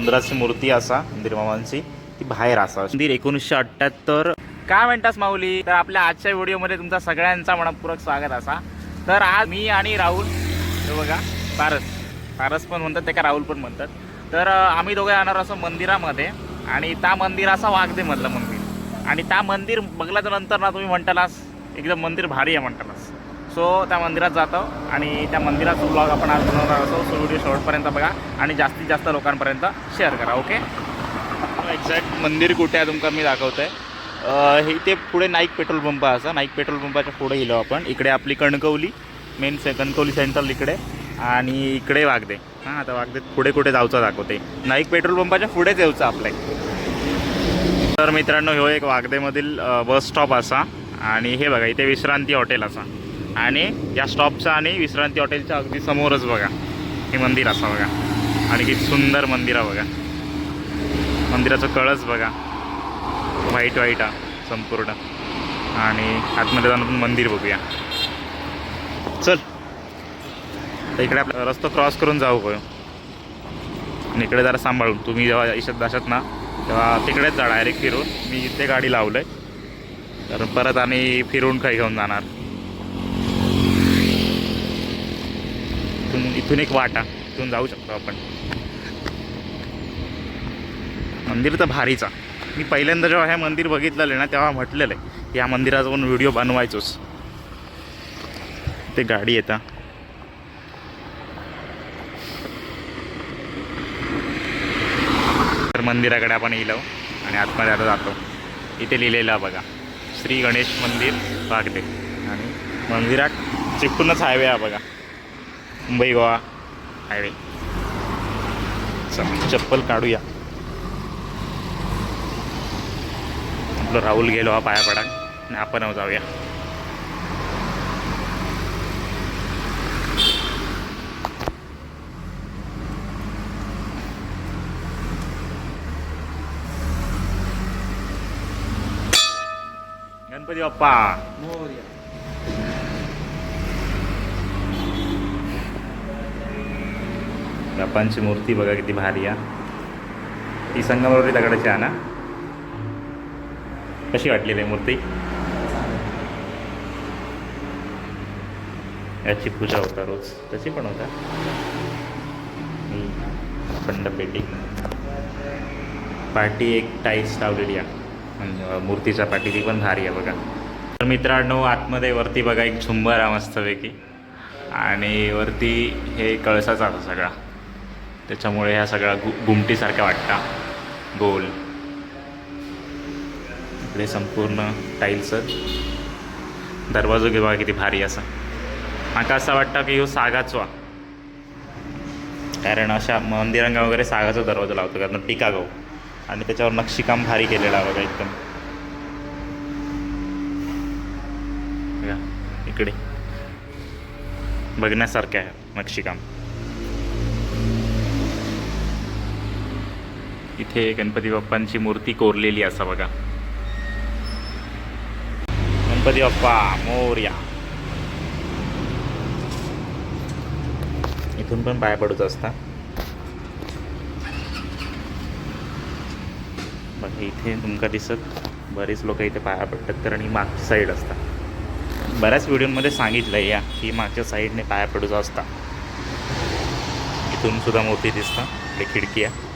उंदराची मूर्ती असा मंदिर मामांची ती बाहेर असा. मंदिर एकोणीसशे अठ्ठ्याहत्तर. काय म्हणतास माऊली? तर आपल्या आजच्या व्हिडिओमध्ये तुमचा सगळ्यांचा मनपूर्वक स्वागत असा. तर आज मी आणि राहुल हे बघा पारस. पारस पण म्हणतात ते का राहुल पण म्हणतात. तर आम्ही दोघे जाणार असो मंदिरामध्ये आणि त्या मंदिर असा वागदेमधलं मंदिर आणि त्या मंदिर बघल्याच्या नंतर ना तुम्ही म्हणतालास एकदम मंदिर भारी आहे म्हणतालास. सो त्या मंदिरात जातो आणि त्या मंदिराचा ब्लॉग आपण आज बनवणार असतो सो व्हिडिओ शेवटपर्यंत बघा आणि जास्तीत जास्त लोकांपर्यंत शेअर करा ओके एक्झॅक्ट हो, मंदिर कुठे आहे तुमका मी दाखवतो आहे हे इथे पुढे नाईक पेट्रोल पंप आहे असा. नाईक पेट्रोल पंपाच्या पुढे गेलो आपण. इकडे आपली कणकवली मेन से कणकवली सेंट्रल इकडे आणि इकडे वागदे. हां आता वागदे पुढे कुठे जाऊचा दाखवते. नाईक पेट्रोल पंपाच्या पुढेच येऊचा आपल्या तर मित्रांनो ह्यो एक वागदेमधील बस स्टॉप असा. आणि हे बघा इथे विश्रांती हॉटेल असा. आणि या स्टॉपचा आणि विश्रांती हॉटेलच्या अगदी समोरच बघा. हे मंदिर असा बघा. आणि किती सुंदर मंदिर आहे बघा. मंदिराचं कळस बघा. व्हाईट व्हाईट आहे संपूर्ण. आणि आतमध्ये जाऊन आपण मंदिर बघूया. चल. तर इकडे आपला रस्ता क्रॉस करून जाऊ गयो आणि इकडे जरा सांभाळून. तुम्ही जेव्हा इशत दाशात ना तेव्हा तिकडेच जा. डायरेक्ट फिरून. मी इथे गाडी लावलं आहे तर परत आम्ही फिरून काही घेऊन जाणार. इथून इथून एक वाटा इथून जाऊ शकतो आपण. मंदिर तर भारीचा मी पहिल्यांदा जेव्हा हे मंदिर बघितलेलं ना तेव्हा म्हटलेलं आहे की या मंदिराचा पण व्हिडिओ बनवायचोच. ते गाडी येता. तर मंदिराकडे आपण येलो आणि आतमध्ये आता जातो. इथे लिहिलेलं बघा श्री गणेश मंदिर वागदे आणि मंदिरात चिकटूनच हायवे हा बघा. मुंबई गोवा. हायवे चल चप्पल काढूया. आपलं राहुल गेलो हा पाया पडा. आणि आपण जाऊया. गणपती बाप्पा. बाप्पांची मूर्ती बघा किती भारी आहे. ती संगमरवरी दगडाची आहे ना? कशी वाटलेली आहे मूर्ती? याची पूजा होता रोज. तशी पण होता. खंडपेटी पेटी. पाठी एक टाईल्स लावलेली आहे. म्हणजे मूर्तीच्या पाठी ती पण भारी आहे बघा. तर मित्रांनो आतमध्ये वरती बघा एक झुंबर आहे मस्तपैकी. आणि वरती हे कळसाचा आता सगळा. त्याच्यामुळे ह्या सगळ्या गु गुमटीसारख्या वाटता. गोल. इकडे संपूर्ण टाईल्सच दरवाजो घे बघा किती भारी असा. म्हाका असं वाटतं की ह्यो सागाचो कारण अशा मंदिरांगा वगैरे सागाचा दरवाजा लावतो कारण टिका गाव आणि त्याच्यावर नक्षीकाम भारी केलेलं आहे बघा एकदम. इकडे. बघण्यासारखे आहे नक्षीकाम. इथे गणपती बाप्पांची मूर्ती कोरलेली असा बघा. गणपती बाप्पा मोर्या. इथून पण पाय पडत असता. बघा इथे तुमका दिसत बरेच लोक इथे पाया पडतात कारण ही मागची साईड असता. बऱ्याच व्हिडिओमध्ये सांगितलं या की मागच्या साईडने पाया पडूचा असता. इथून सुद्धा मोठी दिसता इकडे खिडकी आहे.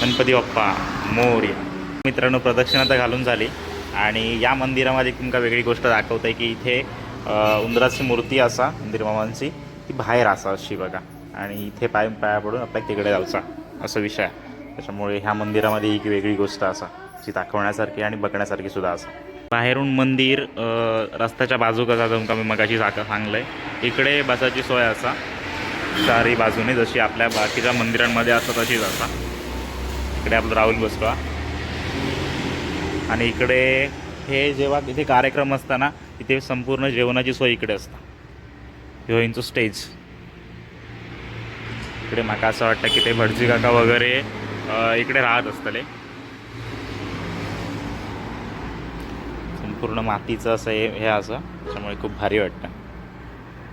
गणपती बाप्पा मोर्या. मित्रांनो प्रदक्षिणा तर घालून झाली. आणि या मंदिरामध्ये तुमका वेगळी गोष्ट दाखवत आहे की इथे उंदराची मूर्ती असा मंदिर मामांची ती बाहेर असा अशी बघा. आणि इथे पाय पाया पडून आपल्या तिकडे जाऊचा असा विषय आहे. त्याच्यामुळे ह्या मंदिरामध्ये एक वेगळी गोष्ट असा जी दाखवण्यासारखी आणि बघण्यासारखी सुद्धा असा. बाहेरून मंदिर रस्त्याच्या बाजू कसा तुमका मी मगाशी सांगलं सांगलंय. इकडे बसाची सोय असा. चारी बाजूने जशी आपल्या बाकीच्या मंदिरांमध्ये असं तशीच असा. इकडे आपलं राहुल बसतो आणि इकडे हे जेव्हा इथे कार्यक्रम असताना तिथे संपूर्ण जेवणाची सोय इकडे असता. हिरोईनचं स्टेज इकडे माका असं वाटतं की ते भटजी काका वगैरे इकडे राहत असतले. संपूर्ण मातीचं असं हे हे असं त्याच्यामुळे खूप भारी वाटतं.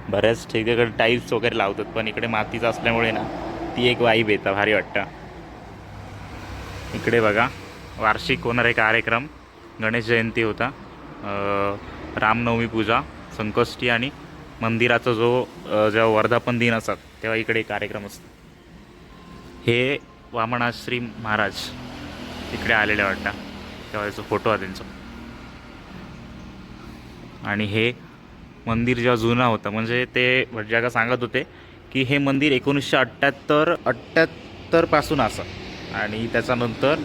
बऱ्याच ठिकाणी टाईल्स वगैरे लावतात पण इकडे मातीचं असल्यामुळे ना ती एक वाईब येतं भारी वाटतं. इकडे बघा वार्षिक होणारे कार्यक्रम. गणेश जयंती होता. रामनवमी पूजा संकष्टी आणि मंदिराचा जो जेव्हा वर्धापन दिन असतात तेव्हा इकडे कार्यक्रम असतो. हे वामनाश्री महाराज इकडे आलेले वाटतं. तेव्हा त्याचा फोटो आहे त्यांचा. आणि हे मंदिर जेव्हा जुना होतं म्हणजे ते भटजागा सांगत होते की हे मंदिर एकोणीसशे अठ्ठ्याहत्तर अठ्ठ्याहत्तरपासून असं. आणि त्याच्यानंतर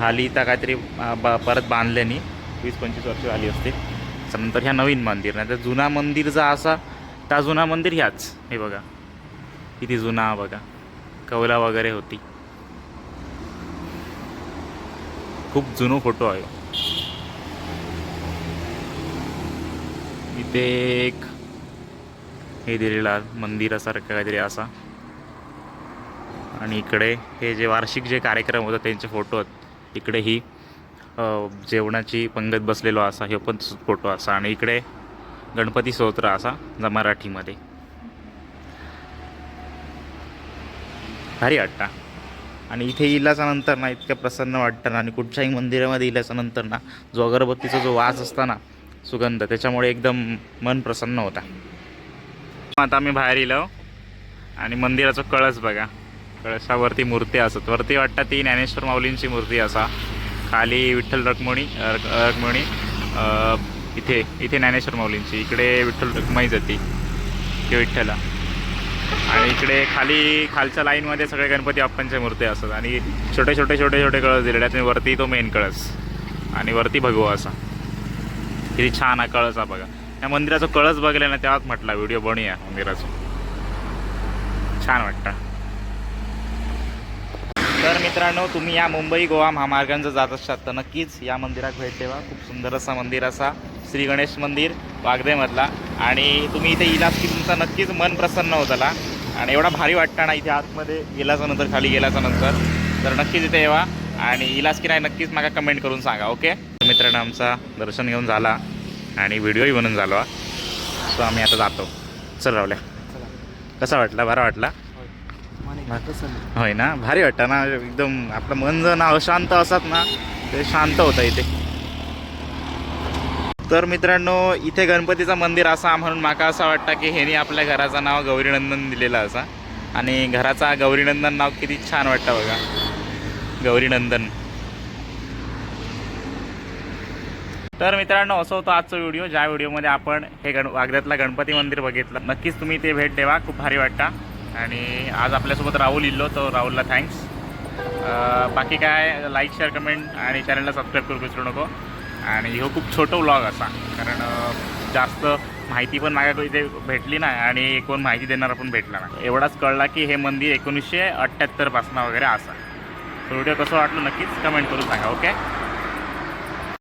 हाली त्या काहीतरी ब परत बांधल्याने वीस पंचवीस वर्ष झाली असते त्याच्यानंतर ह्या नवीन मंदिर नाही तर जुना मंदिरचा असा त्या जुना मंदिर ह्याच. हे बघा. किती जुना बघा. कवला वगैरे होती. खूप जुनो फोटो आहे. इथे एक हे दिलेला मंदिरासारखं काहीतरी असा. आणि इकडे हे जे वार्षिक जे कार्यक्रम होतं त्यांचे फोटो आहेत. इकडे ही जेवणाची पंगत बसलेलो असा हे पण फोटो असा. आणि इकडे गणपती स्तोत्र असा जा मराठीमध्ये. भारी वाटतं. आणि इथे इल्याच्या नंतर ना इतकं प्रसन्न वाटतं ना आणि कुठच्याही मंदिरामध्ये इल्याच्या नंतर ना जो अगरबत्तीचा जो वास असता ना सुगंध त्याच्यामुळे एकदम मन प्रसन्न होता. आता आम्ही बाहेर इलो आणि मंदिराचा कळस बघा. कळसावरती मूर्ती असत. वरती वाटतं ती ज्ञानेश्वर माऊलींची मूर्ती असा. खाली विठ्ठल रखमणी अ, रखमणी इथे इथे ज्ञानेश्वर माऊलींची. इकडे विठ्ठल रखमाई जाती. ते विठ्ठला. आणि इकडे खाली खालच्या लाईनमध्ये सगळे गणपती बाप्पांच्या मूर्ती असतात. आणि छोटे छोटे छोटे छोटे कळस दिलेले आहेत. आणि वरती तो मेन कळस. आणि वरती भगवा असा. किती छान हा कळस हा बघा. त्या मंदिराचा कळस बघले ना तेव्हाच म्हटला व्हिडिओ बनूया मंदिराचा. छान वाटतं. तर मित्रांनो तुम्ही या मुंबई गोवा महामार्गांचं जात असाल तर नक्कीच या मंदिरात भेट द्यावा खूप सुंदर असा मंदिर असा श्री गणेश मंदिर वागदेमधला. आणि तुम्ही इथे इलास की तुमचं नक्कीच मन प्रसन्न होताला आणि एवढा भारी वाटतं ना इथे आतमध्ये गेल्याच्यानंतर खाली गेल्याच्यानंतर. तर नक्कीच इथे येवा. आणि इलास की नाही नक्कीच मला कमेंट करून सांगा ओके? तर मित्रांनो आमचा दर्शन घेऊन झाला. आणि व्हिडिओही बनवून झाला. सो आम्ही आता जातो. चल रावल्या कसा वाटला? बरा वाटला? होय ना? भारी वाटतं ना. एकदम आपलं मन जर ना अशांत असत ना ते शांत होतं इथे. तर मित्रांनो इथे गणपतीचं मंदिर असा म्हणून माका असं वाटतं की ह्यानी आपल्या घराचं नाव गौरीनंदन दिलेलं असा. आणि घराचा गौरीनंदन नाव किती छान वाटतं बघा. गौरीनंदन. तर मित्रांनो असं होतं आजचा व्हिडिओ. ज्या व्हिडिओमध्ये आपण हे गण वागद्यातला गणपती मंदिर बघितलं नक्कीच तुम्ही ते भेट देवा खूप भारी वाटतं. आणि आज आपल्यासोबत राहुल इल्लो तर राहुलला थँक्स बाकी काय लाईक शेअर कमेंट आणि चॅनलला सबस्क्राईब करू विसरू नको. आणि ह्यो खूप छोटं व्लॉग असा कारण जास्त माहिती पण माझ्याकडे इथे भेटली नाही आणि कोण माहिती देणारा पण भेटला नाही. एवढाच कळला की हे मंदिर एकोणीसशे अठ्ठ्याहत्तरपासून वगैरे असा. व्हिडिओ कसं वाटलं नक्कीच कमेंट करून सांगा ओके